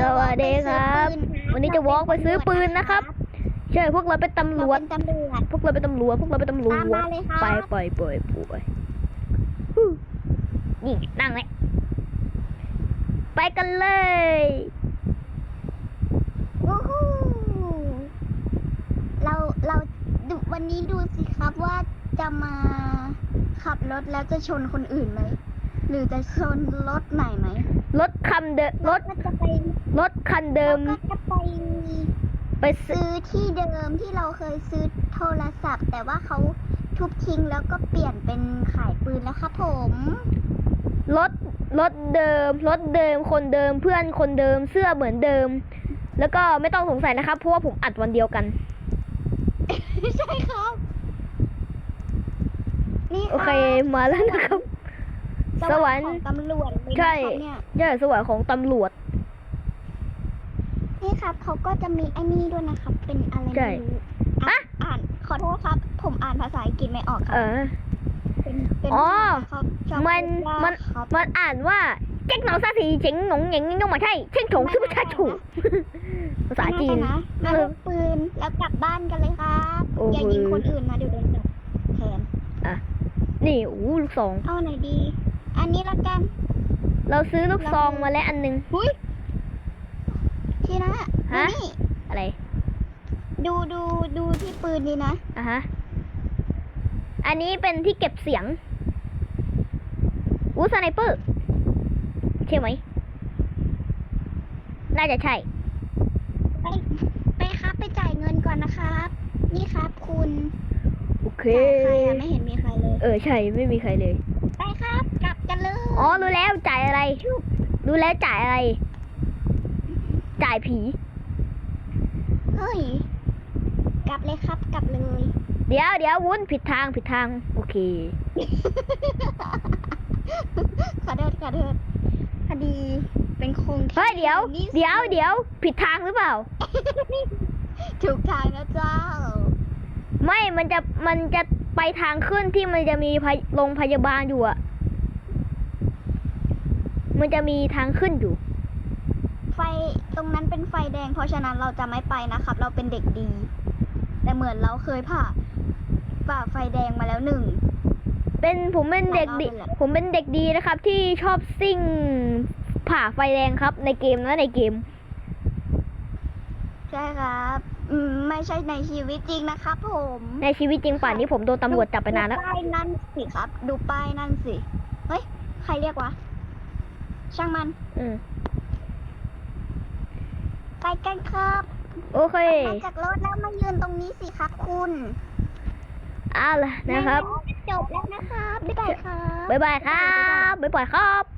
สวัสดีครับ วันนี้จะวอล์กไปซื้อปืนนะครับใช่พวกเราเป็นตำรเราวจเป็นตำรวจพวกเราเป็นตำรวจพวกเราเป็นตำรวจตามมาเลยครับไปไปไปปูไปฮู้นี่นั่งเลยไปกันเลยวู้ฮู้เราเราดูวันนี้ดูสิครับว่าจะมาขับรถแล้วจะชนคนอื่นไหม หรือจะชนรถไหนไหมรถคันเดิมรถก็จะไปรถคันเดิม ก็จะไปไปซื้อซื้อที่เดิมที่เราเคยซื้อโทรศัพท์ แต่ว่าเขาทุบทิ้งแล้วก็เปลี่ยนเป็นขายปืนแล้วครับผมรถรถเดิมรถเดิมคนเดิมเพื่อนคนเดิมเสื้อเหมือนเดิม แล้วก็ไม่ต้องสงสัยนะครับเพราะว่าผมอัดวันเดียวกัน ใช่ครับ นี่โอเค มาแล้วนะครับ สวรรค์ของตำรวจเลยนะใช่ครับเนี่ย ใช่สวรรค์ของตำรวจ นี่ครับเขาก็จะมีไอ้นี่ด้วยนะครับ เป็นอะไรใช่ไม่รู้อะอ่านอ่านขอโทษครับ ผมอ่านภาษาอังกฤษไม่ออกครัเอบอ เป็นเป็นอ๋อ เขาชอบมันพูดว่ามันครับมันอ่านว่าเจ๊กหนองซาสีเจ๋งหนงเหยงยงมาใช่เช่งถงชื่อประชาถูกภาษาจีน นะมาลงปืนแล้วกลับบ้านกันเลยครับโอ้โห อย่ายิงคนอื่นนะเดี๋ยวโดนจับแทนนี่อู้ลูกซองเอาไหนดี อันนี้ละกัน เราซื้อลูกซองมาแล้วอันหนึงหุยทีนะฮะดูนี่อะไร ดูดูดูที่ปืนดีนะอะฮะ อันนี้เป็นที่เก็บเสียง อู้สไนเปอร์ใช่ไหม น่าจะใช่ ไปไปครับ ไปจ่ายเงินก่อนนะครับ นี่ครับคุณ โอเค จ่ายใครอะไม่เห็นมีใครเลย เออ ใช่ ไม่มีใครเลย อ๋อรู้แล้วจ่ายอะไร รู้แล้วจ่ายอะไร จ่ายผี เฮ้ย กลับเลยครับ กลับเลย เดี๋ยวเดี๋ยววุ้นผิดทางผิดทาง โอเค ขอโทษขอโทษพอดีเป็นโครงเฮ้ยเดี๋ยวนี่เดี๋ยวเดี๋ยวผิดทางหรือเปล่า ถูกทางแล้วเจ้า ไม่มันจะมันจะไปทางขึ้นที่มันจะมีพยโรงพยาบาลอยู่อะ มันจะมีทางขึ้นอยู่ ไฟตรงนั้นเป็นไฟแดง เพราะฉะนั้นเราจะไม่ไปนะครับ เราเป็นเด็กดี แต่เหมือนเราเคยผ่าฝ่าไฟแดงมาแล้วหนึ่ง เป็นผมเป็นเด็กดีเอาเลยแหละผมเป็นเด็กดีนะครับ ที่ชอบซิ่งผ่าไฟแดงครับ ในเกมนะในเกม ใช่ครับอืมไม่ใช่ในชีวิตจริงนะครับผม ในชีวิตจริงป่านนี้ผมโดนตำรวจจับไปนานแล้ว ดูป้ายนั่นสิครับ ดูป้ายนั่นสิ เฮ้ย ใครเรียกวะ ช่างมันอืมไปกันครับโอเคมาจากรถแล้วมายืนตรงนี้สิครับคุณเอาล่ะนะครับจบแล้วนะครับบ๊ายบายครับ บ๊ายบายครับ บ๊ายบายครับ